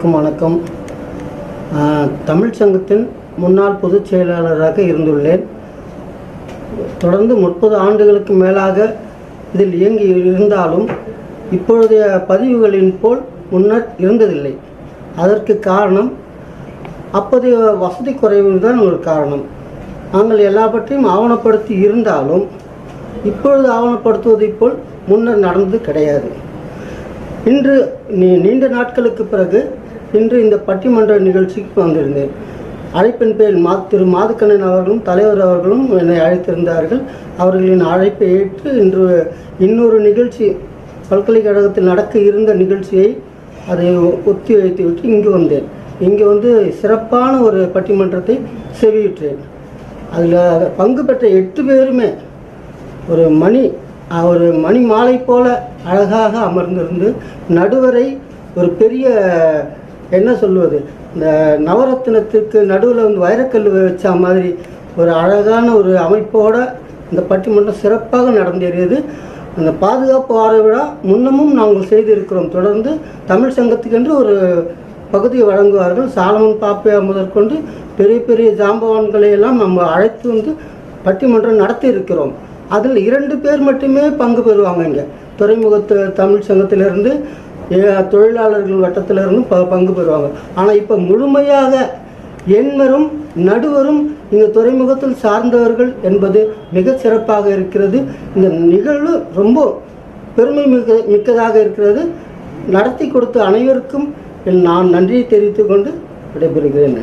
அனைவருக்கும் வணக்கம். தமிழ் சங்கத்தின் முன்னாள் பொதுச் செயலாளராக இருந்துள்ளேன். தொடர்ந்து முப்பது ஆண்டுகளுக்கு மேலாக இதில் இயங்கி இருந்தாலும் இப்பொழுதைய பதிவுகளின் போல் முன்னர் இருந்ததில்லை. அதற்கு காரணம் அப்போதைய வசதி குறைவு தான் ஒரு காரணம். நாங்கள் எல்லாவற்றையும் ஆவணப்படுத்தி இருந்தாலும் இப்பொழுது ஆவணப்படுத்துவதைப் போல் முன்னர் நடந்தது கிடையாது. இன்று நீ நீண்ட நாட்களுக்கு பிறகு இன்று இந்த பட்டிமன்ற நிகழ்ச்சிக்கு வந்திருந்தேன். அழைப்பின் பேர் மா திரு மாதுக்கண்ணன் அவர்களும் தலைவர் அவர்களும் என்னை அழைத்திருந்தார்கள். அவர்களின் அழைப்பை ஏற்று இன்று இன்னொரு நிகழ்ச்சி பல்கலைக்கழகத்தில் நடக்க இருந்த நிகழ்ச்சியை அதை ஒத்தி வைத்து விட்டு இங்கு வந்தேன். இங்கே வந்து சிறப்பான ஒரு பட்டிமன்றத்தை செவியுற்றேன். அதில் பங்கு பெற்ற எட்டு பேருமே ஒரு மணி ஒரு மணி மாலை போல அழகாக அமர்ந்திருந்து நடுவரை ஒரு பெரிய என்ன சொல்லுவது இந்த நவரத்தினத்துக்கு நடுவில் வந்து வைரக்கல் வச்ச மாதிரி ஒரு அழகான ஒரு அமைப்போட இந்த பட்டிமன்றம் சிறப்பாக நடந்தேறியது. அந்த பாதுகாப்பு வார விழா முன்னமும் நாங்கள் செய்திருக்கிறோம். தொடர்ந்து தமிழ் சங்கத்துக்கென்று ஒரு பகுதியை வழங்குவார்கள். சாலமன் பாப்பையா முதற்கொண்டு பெரிய பெரிய ஜாம்பவான்களை எல்லாம் நம்ம அழைத்து வந்து பட்டிமன்றம் நடத்தி இருக்கிறோம் அதில் இரண்டு பேர் மட்டுமே பங்கு பெறுவாங்க இங்கே. துறைமுகத்து தமிழ் சங்கத்திலிருந்து தொழிலாளர்கள் வட்டத்திலிருந்து ப பங்கு பெறுவாங்க. ஆனால் இப்போ முழுமையாக எண்மரும் நடுவரும் இந்த துறைமுகத்தில் சார்ந்தவர்கள் என்பது மிக சிறப்பாக இருக்கிறது. இந்த நிகழ்வு ரொம்ப பெருமை மிக மிக்கதாக இருக்கிறது. நடத்தி கொடுத்த அனைவருக்கும் நான் நன்றியை தெரிவித்துக்கொண்டு விடைபெறுகிறேன்.